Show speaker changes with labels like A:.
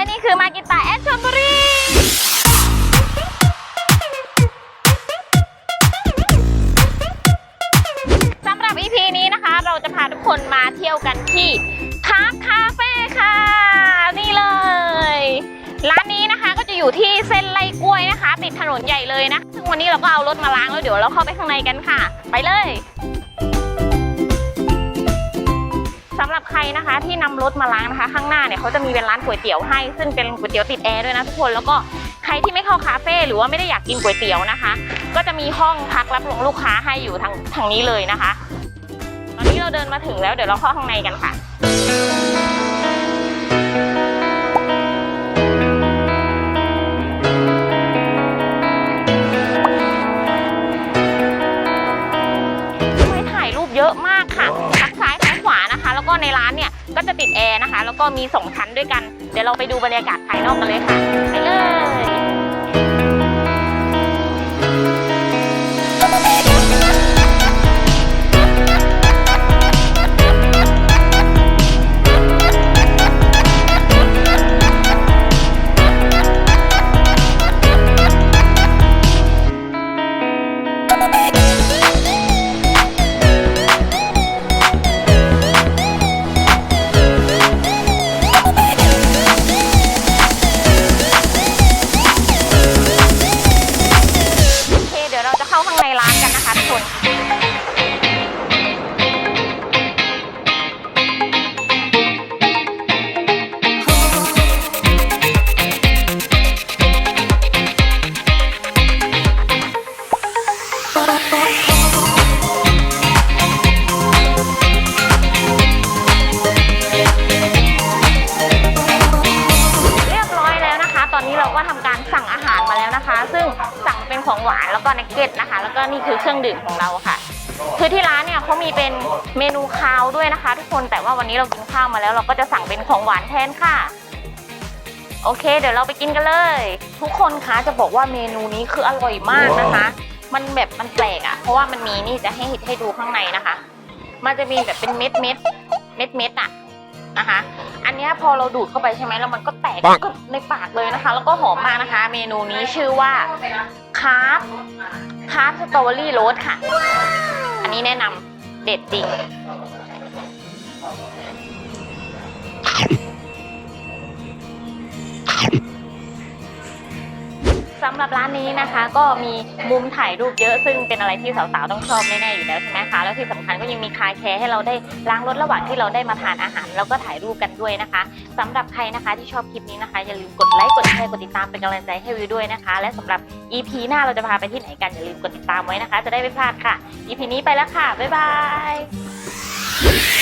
A: และนี่คือมากิตาแอดชลบุรีสำหรับ EP นี้นะคะ เราจะพาทุกคนมาเที่ยวกันที่คาคาเฟ่ค่ะ นี่เลย ร้านนี้นะคะก็จะอยู่ที่เส้นไล่กล้วยนะคะ ติดถนนใหญ่เลยนะ ซึ่งวันนี้เราก็เอารถมาล้างแล้วเดี๋ยวเราเข้าไปข้างในกันค่ะ ไปเลย ใครนะคะที่นำรถมาล้างนะคะ ข้างหน้าเนี่ยเขาจะมีเป็นร้านก๋วยเตี๋ยวให้ ซึ่งเป็นก๋วยเตี๋ยวติดแอร์ด้วยนะทุกคนแล้วก็ใครที่ไม่เข้าคาเฟ่หรือว่าไม่ได้อยากกินก๋วยเตี๋ยวนะคะ ก็จะมีห้องพักรับรองลูกค้าให้อยู่ทางทางนี้เลยนะคะ ตอนนี้เราเดินมาถึงแล้วเดี๋ยวเราเข้าข้างในกันค่ะ ติดแอร์นะคะ แล้วก็มีสองชั้นด้วยกัน เดี๋ยวเราไปดูบรรยากาศภายนอกกันเลยค่ะ เป็นของหวานแล้วก็เนกเก็ตนะคะ แล้วก็นี่คือเครื่องดื่มของเราค่ะ คือที่ร้านเนี่ยเขามีเป็นเมนูคาวด้วยนะคะ ทุกคนแต่ว่าวันนี้เรากินข้าวมาแล้วเราก็จะสั่งเป็นของหวานแทนค่ะ โอเค เดี๋ยวเราไปกินกันเลย ทุกคนคะจะบอกว่าเมนูนี้คืออร่อยมากนะคะ มันแบบมันแปลกอะ่ะ เพราะว่ามันมีนี่จะให้ให้ดูข้างในนะคะ มันจะมีแบบเป็นเม็ดเม็ดเม็ดเม็ดอะนะคะ อันนี้พอเราดูดเข้าไปใช่ไหมแล้วมันก็แตกก็ในปากเลยนะคะ แล้วก็หอมมากนะคะ เมนูนี้ชื่อว่า คาร์บคาร์บสตรอเบอรี่โรสค่ะ อันนี้แนะนำเด็ดจริงสำ หรับร้านนี้นะคะ ก็มีมุมถ่ายรูปเยอะซึ่งเป็นอะไรที่สาวๆต้องชอบแน่ๆอยู่แล้วใช่ไหมคะแล้วที่สำคัญก็ยังมีคาแคร์ให้เราได้ล้างรถระหว่างที่เราได้มาทานอาหาร แล้วก็ถ่ายรูปกันด้วยนะคะสำหรับใครนะคะที่ชอบคลิปนี้นะคะ อย่าลืมกดไลค์กดแชร์กดติดตามเป็นกำลังใจให้วิวด้วยนะคะ และสำหรับ EP หน้าเราจะพาไปที่ไหนกันอย่าลืมกดติดตามไว้นะคะ จะได้ไม่พลาดค่ะ EP นี้ไปแล้วค่ะบ๊ายบาย